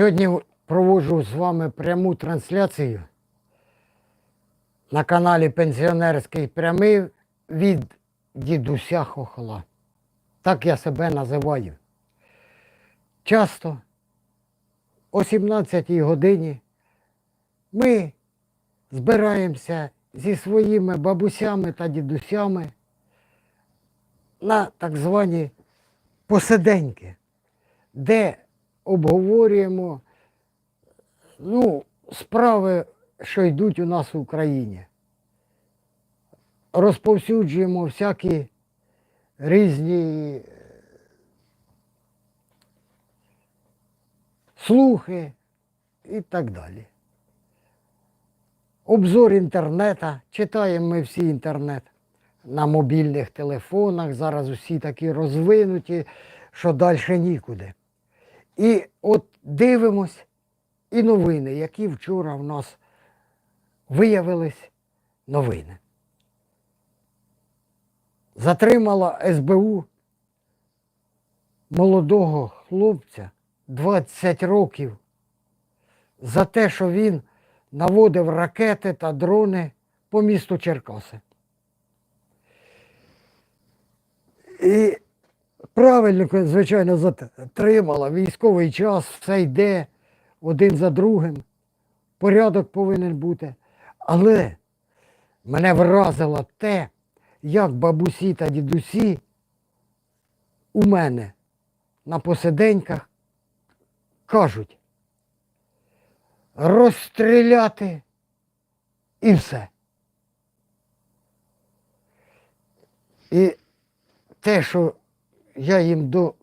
Сьогодні проводжу з вами пряму трансляцію на каналі Пенсіонерський прямий від дідуся Хохла. Так я себе називаю. Часто о 17 годині ми збираємося зі своїми бабусями та дідусями на так звані посиденьки, де обговорюємо ну, справи, що йдуть у нас в Україні. Розповсюджуємо всякі різні е, слухи і так далі. Обзор інтернета, читаємо ми всі інтернет на мобільних телефонах. Зараз усі такі розвинуті, що далі нікуди. І от дивимось і новини, які вчора в нас виявились новини. Затримала СБУ молодого хлопця 20 років за те, що він наводив ракети та дрони по місту Черкаси. І правильно, звичайно, затримала. Військовий час, все йде один за другим. Порядок повинен бути. Але мене вразило те, як бабусі та дідусі у мене на посиденьках кажуть розстріляти і все. І те, що я їм до,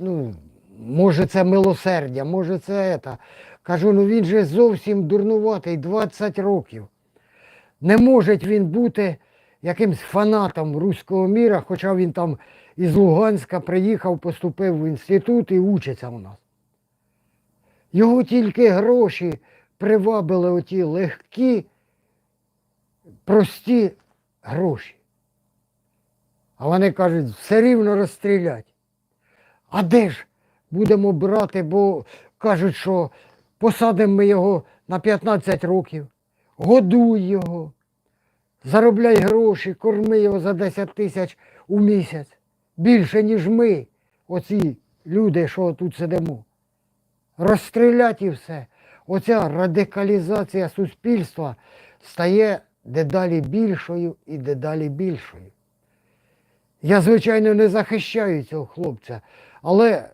ну, може це милосердя, може це ета. Кажу, ну він же зовсім дурнуватий, 20 років. Не може він бути якимсь фанатом руського міра, хоча він там із Луганська приїхав, поступив в інститут і учиться у нас. Його тільки гроші привабили оті легкі, прості гроші. А вони кажуть, все рівно розстрілять. А де ж будемо брати, бо кажуть, що посадимо ми його на 15 років, годуй його, заробляй гроші, корми його за 10 тисяч у місяць. Більше, ніж ми, оці люди, що тут сидимо. Розстрілять і все. Оця радикалізація суспільства стає дедалі більшою і дедалі більшою. Я, звичайно, не захищаю цього хлопця, але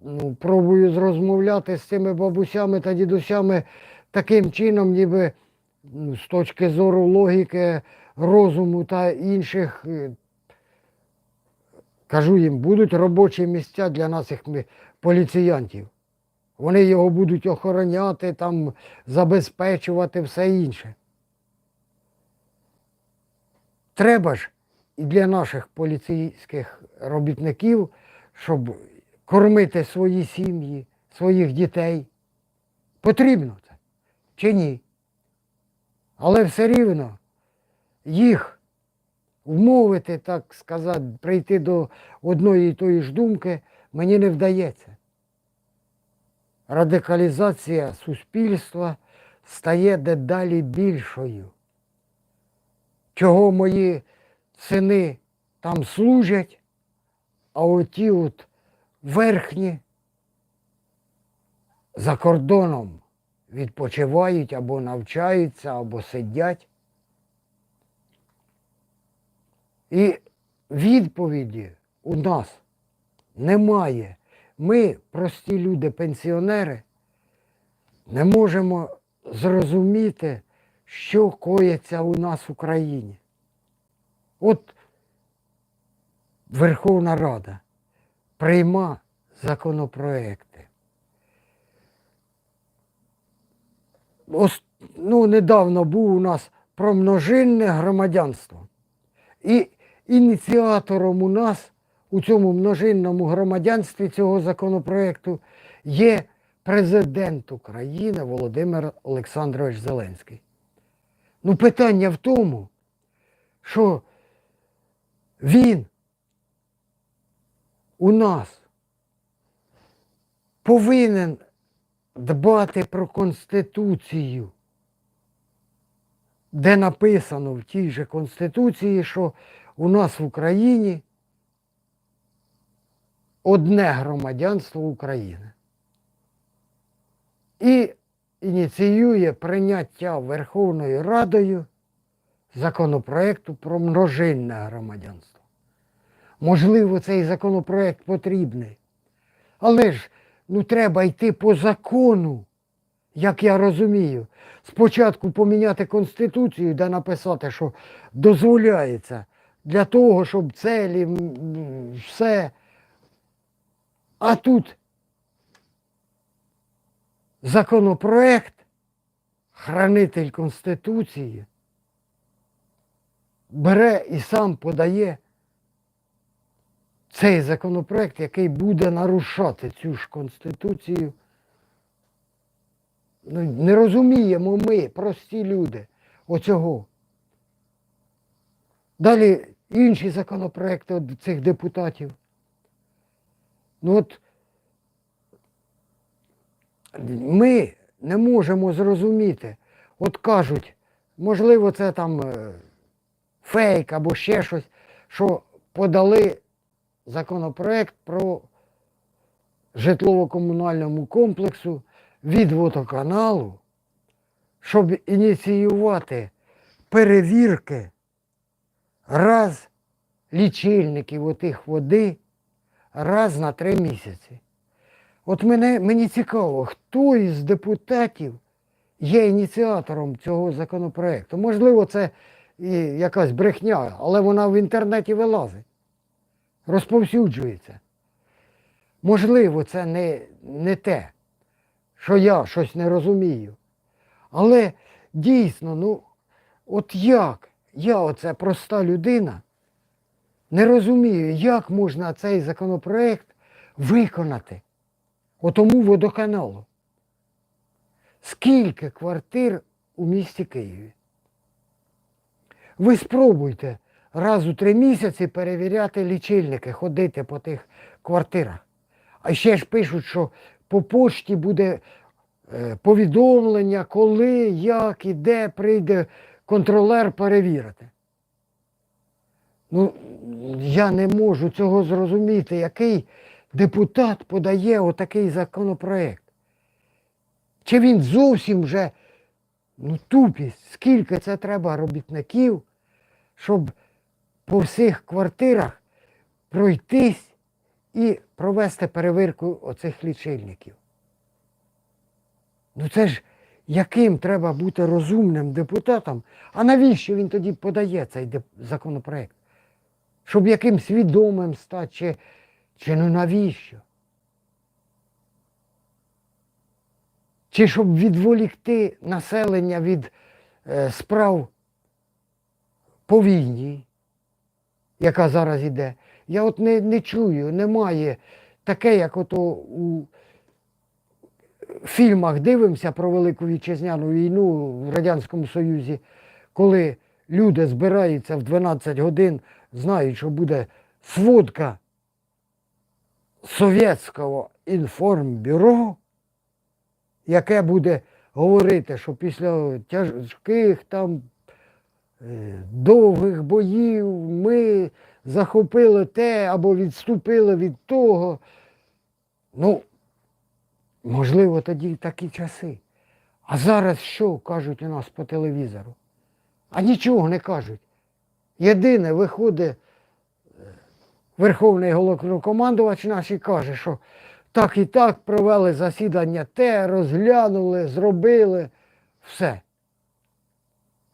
ну, пробую зрозмовляти з цими бабусями та дідусями таким чином, ніби ну, з точки зору логіки, розуму та інших. е, Кажу їм, будуть робочі місця для наших поліціянтів. Вони його будуть охороняти, там, забезпечувати все інше. Треба ж і для наших поліцейських робітників, щоб кормити свої сім'ї, своїх дітей. Потрібно це чи ні? Але все рівно їх вмовити, так сказати, прийти до одної і тої ж думки мені не вдається. Радикалізація суспільства стає дедалі більшою. Чого мої сини там служать, а оті от верхні за кордоном відпочивають або навчаються, або сидять. І відповіді у нас немає. Ми, прості люди, пенсіонери, не можемо зрозуміти, що коїться у нас в Україні. От Верховна Рада прийма законопроекти. Ос, ну, недавно був у нас про множинне громадянство. І ініціатором у нас у цьому множинному громадянстві цього законопроекту є президент України Володимир Олександрович Зеленський. Ну, питання в тому, що він у нас повинен дбати про Конституцію, де написано в тій же Конституції, що у нас в Україні одне громадянство України. І ініціює прийняття Верховною Радою законопроекту про множинне громадянство. Можливо, цей законопроект потрібний. Але ж ну, треба йти по закону, як я розумію. Спочатку поміняти Конституцію, де написати, що дозволяється для того, щоб целі, все. А тут законопроект, хранитель Конституції, бере і сам подає цей законопроект, який буде нарушати цю ж Конституцію. Ну, не розуміємо ми, прості люди, оцього. Далі інші законопроекти від цих депутатів. Ну от ми не можемо зрозуміти. От кажуть, можливо, це там е, фейк або ще щось, що подали законопроект про житлово-комунальному комплексу від водоканалу, щоб ініціювати перевірки раз лічильників отих води раз на три місяці. От мене, мені цікаво, хто із депутатів є ініціатором цього законопроекту. Можливо, це і якась брехня, але вона в інтернеті вилазить, розповсюджується. Можливо, це не, не те, що я щось не розумію. Але дійсно, ну, от як я, оце проста людина, не розумію, як можна цей законопроект виконати отому водоканалу. Скільки квартир у місті Києві? Ви спробуйте раз у три місяці перевіряти лічильники, ходити по тих квартирах. А ще ж пишуть, що по почті буде е, повідомлення, коли, як і де прийде контролер перевірити. Ну, я не можу цього зрозуміти, який депутат подає отакий законопроект. Чи він зовсім вже ну, тупість, скільки це треба робітників, щоб по всіх квартирах пройтись і провести перевірку оцих лічильників. Ну це ж яким треба бути розумним депутатом, а навіщо він тоді подає цей законопроект? Щоб якимсь відомим стати, чи, чи ну навіщо? Чи щоб відволікти населення від е, справ по війні, яка зараз іде. Я от не, не чую, немає таке, як ото у фільмах дивимося про Велику Вітчизняну війну в Радянському Союзі, коли люди збираються в 12 годин, знають, що буде сводка Совєтського інформбюро, яке буде говорити, що після тяжких там е, довгих боїв ми захопили те або відступили від того. Ну, можливо, тоді такі часи. А зараз що кажуть у нас по телевізору? А нічого не кажуть. Єдине, виходить е, Верховний головнокомандувач наш і каже, що так і так провели засідання те, розглянули, зробили, все.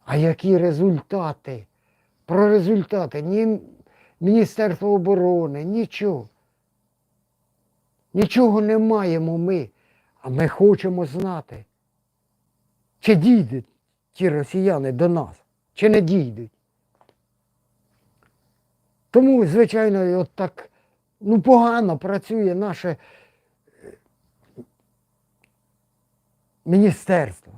А які результати? Про результати ні Міністерство оборони, нічого. Нічого не маємо ми, а ми хочемо знати, чи дійдуть ті росіяни до нас, чи не дійдуть. Тому, звичайно, от так ну, погано працює наше міністерство.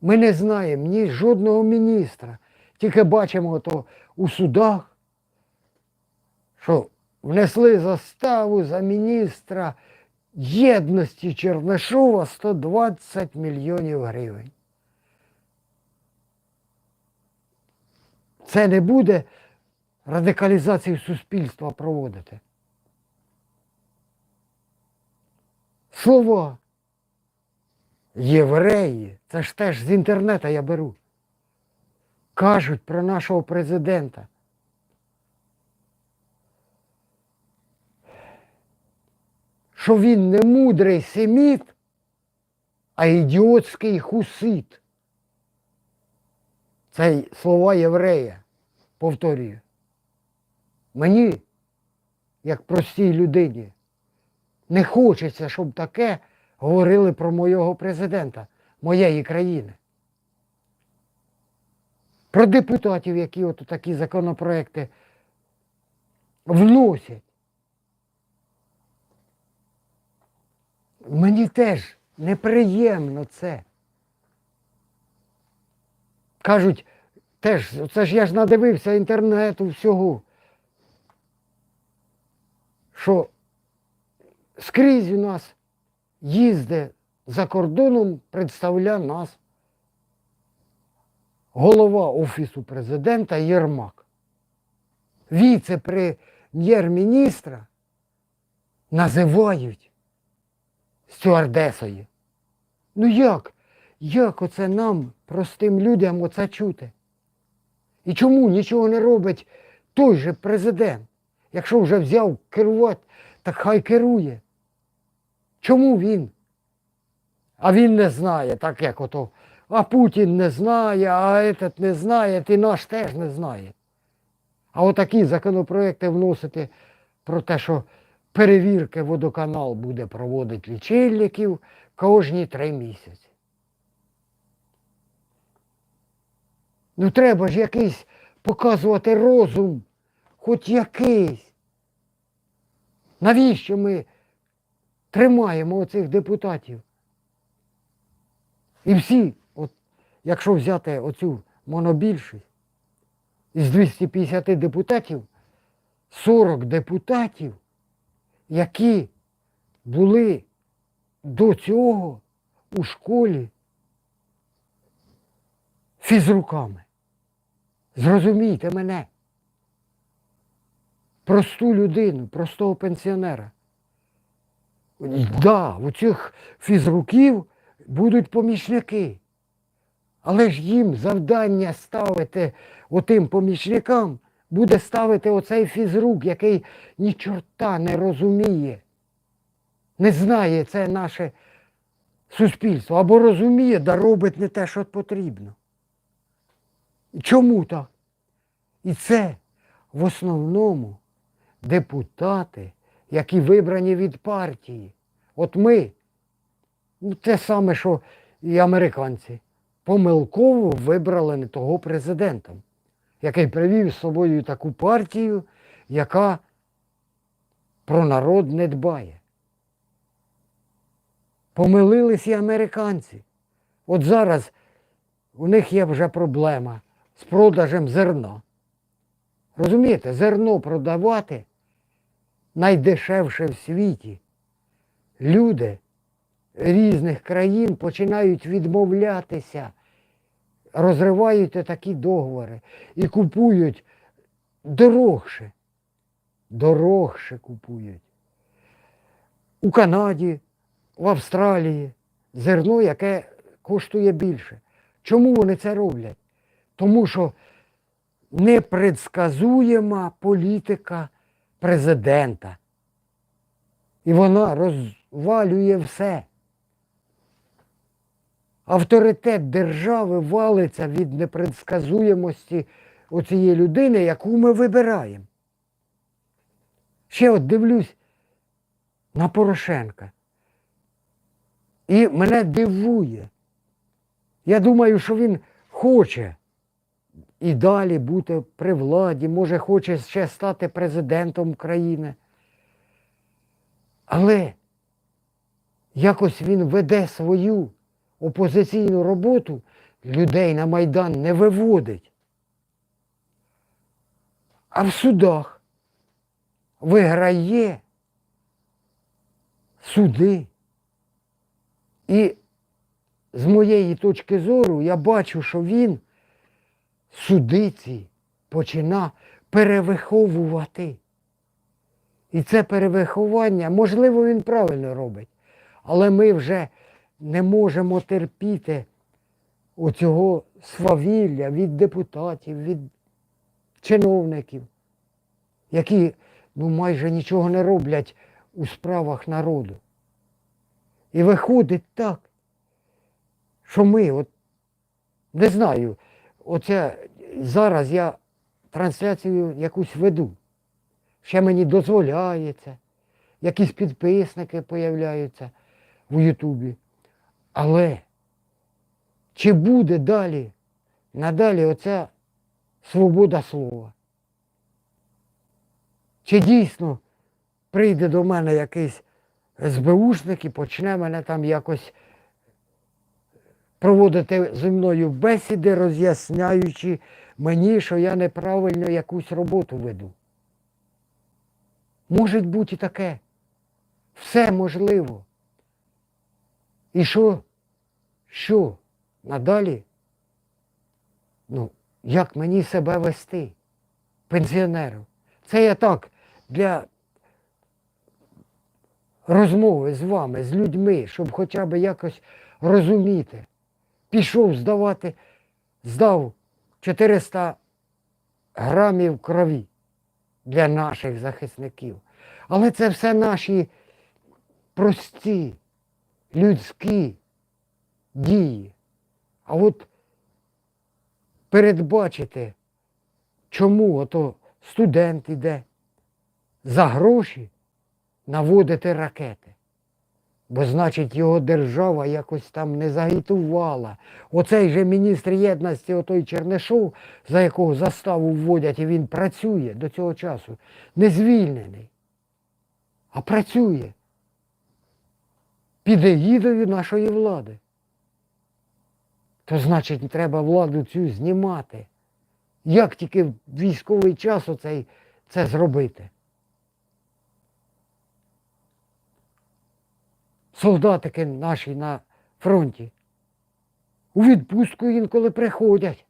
Ми не знаємо ні жодного міністра. Тільки бачимо то у судах, що внесли заставу за міністра єдності Чернишова 120 мільйонів гривень. Це не буде радикалізацію суспільства проводити. Слова. Євреї, це ж теж з інтернету я беру. Кажуть про нашого президента. Що він не мудрий семіт, а ідіотський хусит. Це слова єврея, повторюю. Мені, як простій людині, не хочеться, щоб таке говорили про моєго президента, моєї країни. Про депутатів, які от такі законопроекти вносять. Мені теж неприємно це. Кажуть, теж, це ж я ж надивився інтернету всього, що скрізь у нас їздить за кордоном, представляє нас голова Офісу президента Єрмак. Віце-прем'єр-міністра називають стюардесою. Ну як? Як оце нам, простим людям, оце чути? І чому нічого не робить той же президент? Якщо вже взяв керувати, так хай керує. Чому він? А він не знає, так як ото. А Путін не знає, а этот не знає, ти наш теж не знає. А отакі законопроекти вносити про те, що перевірки водоканал буде проводити лічильників кожні три місяці. Ну треба ж якийсь показувати розум, хоч якийсь. Навіщо ми тримаємо оцих депутатів? І всі, от, якщо взяти оцю монобільшість, із 250 депутатів, 40 депутатів, які були до цього у школі фізруками. Зрозумійте мене. Просту людину, простого пенсіонера. Да, у цих фізруків будуть помічники. Але ж їм завдання ставити отим помічникам буде ставити оцей фізрук, який ні чорта не розуміє, не знає це наше суспільство, або розуміє, да робить не те, що потрібно. Чому так? І це в основному депутати, які вибрані від партії. От ми, ну те саме, що і американці, помилково вибрали не того президентом, який привів з собою таку партію, яка про народ не дбає. Помилились і американці. От зараз у них є вже проблема з продажем зерна. Розумієте, зерно продавати найдешевше в світі. Люди різних країн починають відмовлятися, розривають такі договори і купують дорогше. Дорогше купують. У Канаді, в Австралії зерно, яке коштує більше. Чому вони це роблять? Тому що непредсказуєма політика президента. І вона розвалює все. Авторитет держави валиться від непредсказуємості оцієї людини, яку ми вибираємо. Ще от дивлюсь на Порошенка. І мене дивує. Я думаю, що він хоче і далі бути при владі, може, хоче ще стати президентом країни. Але якось він веде свою опозиційну роботу, людей на Майдан не виводить. А в судах виграє суди. І з моєї точки зору я бачу, що він судиці почина перевиховувати. І це перевиховання, можливо, він правильно робить, але ми вже не можемо терпіти оцього свавілля від депутатів, від чиновників, які ну, майже нічого не роблять у справах народу. І виходить так, що ми, от, не знаю, оце зараз я трансляцію якусь веду. Ще мені дозволяється, якісь підписники появляються в Ютубі. Але чи буде далі, надалі оця свобода слова? Чи дійсно прийде до мене якийсь СБУшник і почне мене там якось проводити зі мною бесіди, роз'ясняючи мені, що я неправильно якусь роботу веду? Може бути таке. Все можливо. І що? Що? Надалі? Ну, як мені себе вести, пенсіонеру? Це я так для розмови з вами, з людьми, щоб хоча б якось розуміти. Пішов здавати, здав 400 грамів крові для наших захисників. Але це все наші прості, людські дії. А от передбачити, чому ото студент іде за гроші наводити ракети. Бо, значить, його держава якось там не загітувала. Оцей же міністр єдності, отой Чернишов, за якого заставу вводять, і він працює до цього часу, не звільнений, а працює під егідою нашої влади. То значить, треба владу цю знімати. Як тільки в військовий час оцей це зробити? Солдатики наші на фронті. У відпустку інколи приходять.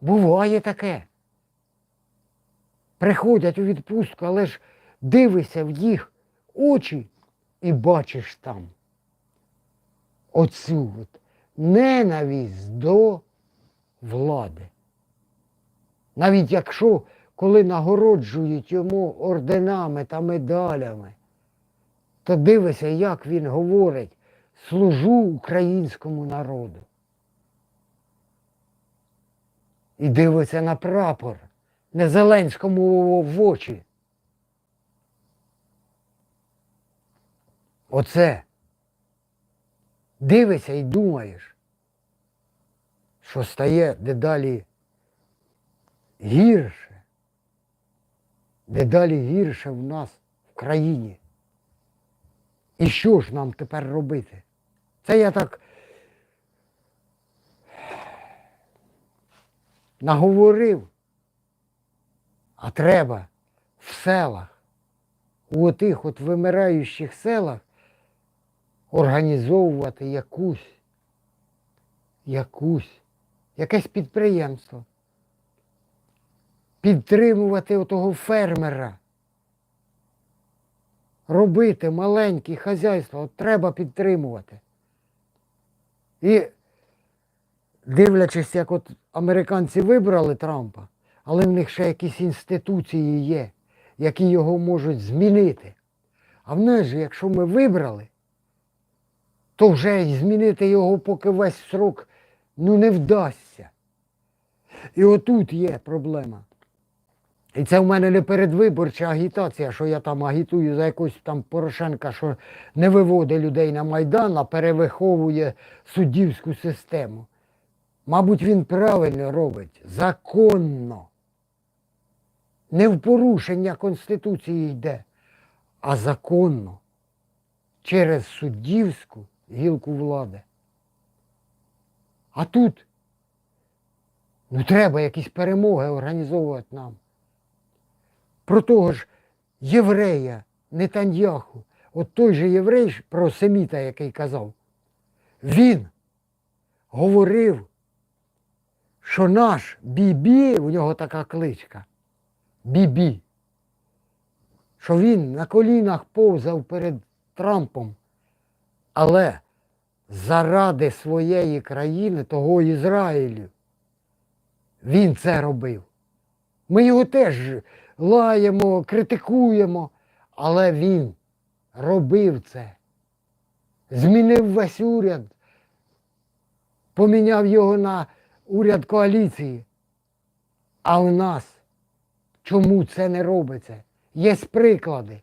Буває таке. Приходять у відпустку, але ж дивишся в їх очі і бачиш там оцю от ненависть до влади. Навіть якщо коли нагороджують йому орденами та медалями, то дивися, як він говорить, служу українському народу. І дивиться на прапор, не Зеленському в очі. Оце. Дивишся і думаєш, що стає дедалі гірше, дедалі гірше в нас в країні. І що ж нам тепер робити? Це я так наговорив, а треба в селах, у тих от вимираючих селах організовувати якусь, якусь, якесь підприємство, підтримувати отого фермера робити маленькі хазяйства, от треба підтримувати. І дивлячись, як от американці вибрали Трампа, але в них ще якісь інституції є, які його можуть змінити. А в нас же, якщо ми вибрали, то вже змінити його поки весь срок ну, не вдасться. І отут є проблема. І це в мене не передвиборча агітація, що я там агітую за якогось там Порошенка, що не виводить людей на Майдан, а перевиховує суддівську систему. Мабуть, він правильно робить, законно. Не в порушення Конституції йде, а законно через суддівську гілку влади. А тут ну, треба якісь перемоги організовувати нам про того ж єврея Нетаньяху. от той же єврей про Семіта, який казав, він говорив, що наш Бібі, у нього така кличка, Бібі, що він на колінах повзав перед Трампом, але заради своєї країни, того Ізраїлю, він це робив. Ми його теж лаємо, критикуємо, але він робив це. Змінив весь уряд, поміняв його на уряд коаліції. А у нас чому це не робиться? Є приклади.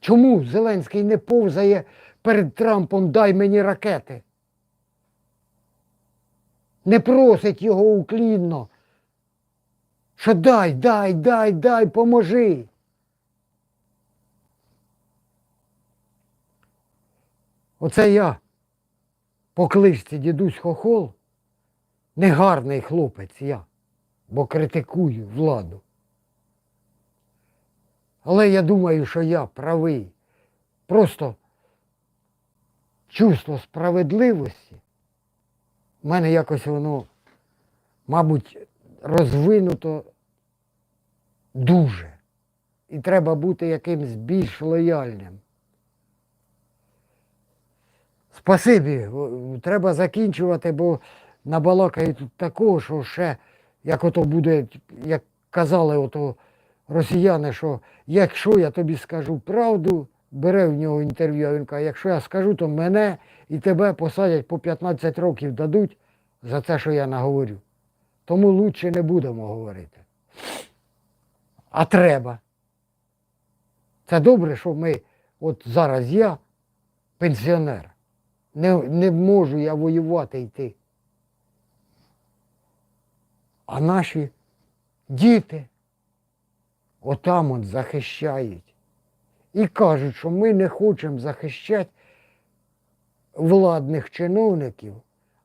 Чому Зеленський не повзає перед Трампом дай мені ракети? Не просить його уклінно, що дай, дай, дай, дай, поможи. Оце я по кличці дідусь Хохол, негарний хлопець я, бо критикую владу. Але я думаю, що я правий. Просто чувство справедливості в мене якось воно, мабуть, розвинуто дуже. І треба бути якимсь більш лояльним. Спасибі, треба закінчувати, бо набалакають тут такого, що ще, як ото буде, як казали ото росіяни, що якщо я тобі скажу правду, бере в нього інтерв'ю, а він каже, якщо я скажу, то мене і тебе посадять по 15 років дадуть за те, що я наговорю. Тому лучше не будемо говорити. А треба. Це добре, що ми, от зараз я пенсіонер. Не, не можу я воювати йти. А наші діти отам от захищають. І кажуть, що ми не хочемо захищати владних чиновників,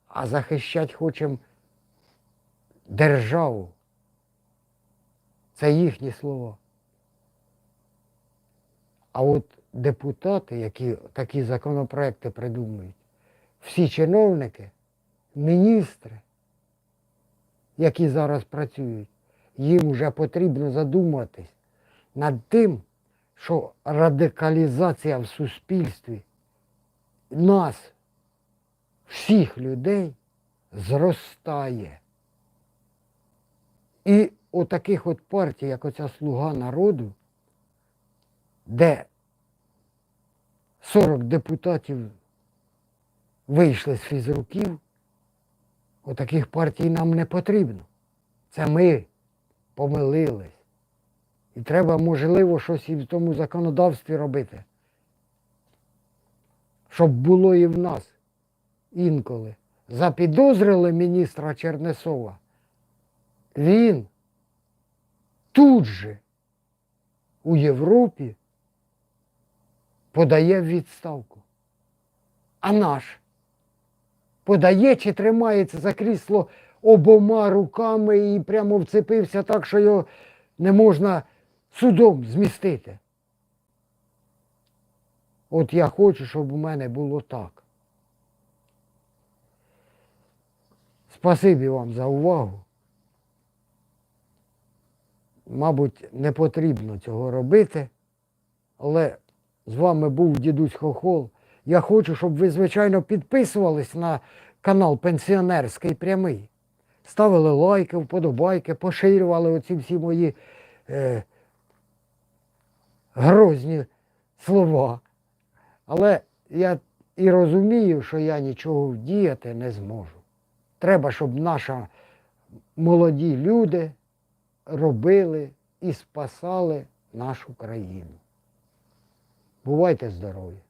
а захищати хочемо державу. Це їхні слова. А от депутати, які такі законопроекти придумують, всі чиновники, міністри, які зараз працюють, їм вже потрібно задуматись над тим, що радикалізація в суспільстві нас, всіх людей, зростає. І у таких от партій, як оця Слуга народу, де 40 депутатів вийшли з фізруків, отаких партій нам не потрібно. Це ми помилились. І треба, можливо, щось і в тому законодавстві робити. Щоб було і в нас інколи. Запідозрили міністра Чернесова. Він тут же у Європі подає відставку. А наш подає чи тримається за крісло обома руками і прямо вцепився так, що його не можна судом змістити. От я хочу, щоб у мене було так. Спасибі вам за увагу. Мабуть, не потрібно цього робити, але з вами був дідусь Хохол. Я хочу, щоб ви, звичайно, підписувались на канал Пенсіонерський прямий. Ставили лайки, вподобайки, поширювали оці всі мої е, грозні слова. Але я і розумію, що я нічого вдіяти не зможу. Треба, щоб наші молоді люди робили і спасали нашу країну. Бувайте здорові!